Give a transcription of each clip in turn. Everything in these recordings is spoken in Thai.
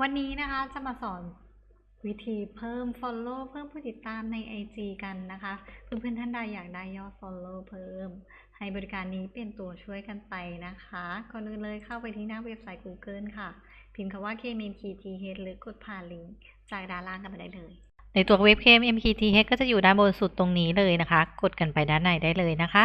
วันนี้นะคะจะมาสอนวิธีเพิ่ม follow เพิ่มผู้ติดตามใน IG กันนะคะ เพื่อนๆท่านใดอยากได้ยอด follow เพิ่ม ให้บริการนี้เป็นตัวช่วยกันไปนะคะก่อนอื่นเลยเข้าไปที่หน้าเว็บไซต์ Google ค่ะ พิมพ์คำว่า KMKTH หรือกดผ่านลิงก์จากด้านล่างกันไปได้เลย ในตัวเว็บ KMKTH ก็จะอยู่ด้านบนสุดตรงนี้เลยนะคะ กดกันไปด้านในได้เลยนะคะ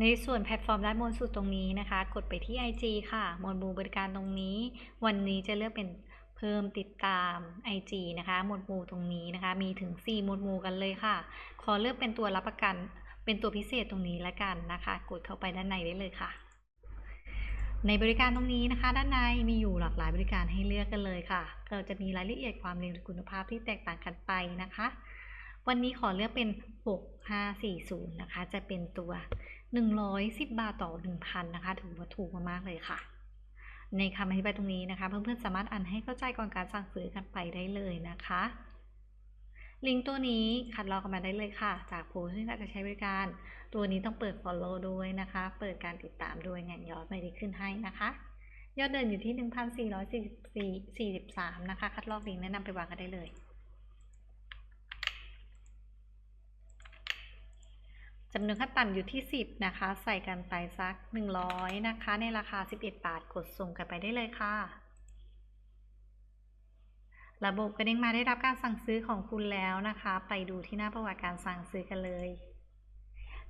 ในส่วนแพลตฟอร์มด้านบนสุดตรงนี้นะคะ กดไปที่ IG ค่ะหมวดหมู่บริการตรงนี้ วันนี้จะเลือกเป็นเพิ่มติดตาม IG นะคะ หมวดหมู่ตรงนี้นะคะ มีถึง 4 หมวดหมู่กันเลยค่ะ ขอเลือกเป็นตัวรับประกัน เป็นตัวพิเศษตรงนี้ละกันนะคะ กดเข้าไปด้านในได้เลยค่ะ ในบริการตรงนี้นะคะ ด้านในมีอยู่หลากหลายบริการให้เลือกกันเลยค่ะเก็จะมีรายละเอียดความเร็วคุณภาพที่แตกต่างกันไปนะคะ วันนี้ขอเลือกเป็น 6540 นะคะ จะเป็นตัว 110 บาทต่อ 1,000นะคะถือว่าถูกมากๆเลยค่ะ ในคำอธิบายตรงนี้นะคะ เพื่อนๆสามารถอ่านให้เข้าใจก่อนการสั่งซื้อกันไปได้เลยนะคะ ลิงก์ตัวนี้คัดลอกกันมาได้เลยค่ะ จากโพสที่เราจะใช้บริการ ตัวนี้ต้องเปิด follow ด้วยนะคะ เปิดการติดตามด้วยงานยอดไม่ได้ขึ้นให้นะคะยอดเดินอยู่ที่ 1,444นะคะ คัดลอกลิงก์แนะนำไปวางกันได้เลย จำนวนขั้นต่ำอยู่ที่ 10 นะคะ ใส่กันไปสัก 100 นะคะ ในราคา 11 บาท กดส่งกันไปได้เลยค่ะ ระบบกระเด้งมาได้รับการสั่งซื้อของคุณแล้วนะคะ ไปดูที่หน้าประวัติการสั่งซื้อกันเลย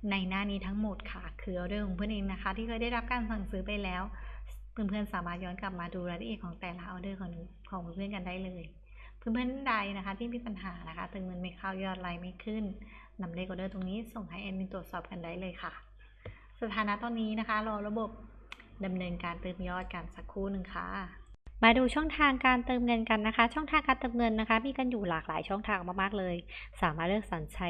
ในหน้านี้ทั้งหมดค่ะ คือออเดอร์ของเพื่อนเองนะคะ ที่เคยได้รับการสั่งซื้อไปแล้ว เพื่อนๆสามารถย้อนกลับมาดูรายละเอียดของแต่ละออเดอร์ของของเพื่อนๆกันได้เลย เพื่อนๆใดนะคะ ที่มีปัญหานะคะตึงเงินไม่เข้ายอดไลน์ไม่ขึ้น นำเลขออเดอร์ตรงนี้ส่งให้แอดมินตรวจสอบกันได้เลยค่ะ สถานะตอนนี้นะคะ รอระบบดำเนินการเติมยอดกันสักครู่หนึ่งค่ะมาดูช่องทางการเติมเงินกันนะคะ ช่องทางการเติมเงินนะคะ มีกันอยู่หลากหลายช่องทางมากๆเลย สามารถเลือกสรรใช้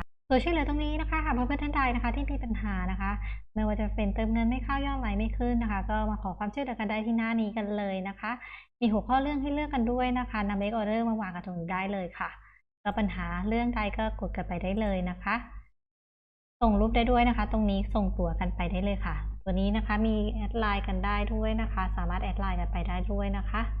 ตัวช่วยเหลือตรงนี้นะคะหากเพื่อนๆท่านใดนะคะ ที่มีปัญหานะคะ ไม่ว่าจะเป็นเติมเงินไม่เข้ายอดไหลไม่ขึ้นนะคะ ก็มาขอความช่วยเหลือกันได้ที่หน้านี้กันเลยนะคะ มีหัวข้อเรื่องให้เลือกกันด้วยนะคะนำเบรกออเดอร์มาวางกันตรงนี้ได้เลยค่ะแล้วปัญหาเรื่องใดก็กดกันไปได้เลยนะคะ ส่งรูปได้ด้วยนะคะ ตรงนี้ส่งตั๋วกันไปได้เลยค่ะ ตัวนี้นะคะมีแอดไลน์กันได้ด้วยนะคะ สามารถแอดไลน์กันไปได้ด้วยนะคะ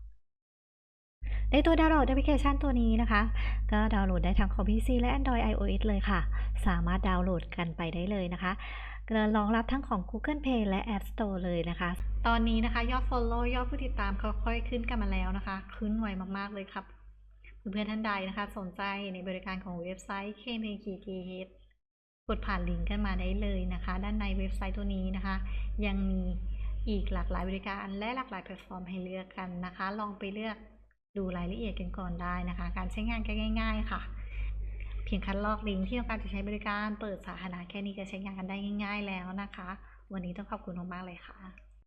ในตัวดาวน์โหลดแอปพลิเคชันตัวนี้นะคะ ก็ดาวน์โหลดได้ทั้งของ PC และ Android iOS เลยค่ะ สามารถดาวน์โหลดกันไปได้เลยนะคะรองรับทั้งของ Google Play และ App Store เลยนะคะ ตอนนี้นะคะยอด Follow ยอดผู้ติดตามค่อยๆขึ้นกันมาแล้วนะคะ ขึ้นไวมากๆเลยครับ เพื่อนๆท่านใดนะคะ สนใจในบริการของเว็บไซต์ k n k k h กดผ่านลิงก์กันมาได้เลยนะคะ ด้านในเว็บไซต์ตัวนี้นะคะ ยังมีอีกหลากหลายบริการและหลากหลายแพลตฟอร์มให้เลือกกันนะคะ ลองไปเลือก ดูรายละเอียดกันก่อนได้นะคะ การใช้งานก็ง่าย ๆ ค่ะ เพียงคัดลอกลิงก์ที่ต้องการจะใช้บริการเปิดสาธารณะแค่นี้ก็ใช้งานกันได้ง่าย ๆ แล้วนะคะ วันนี้ต้องขอบคุณมากๆเลยค่ะ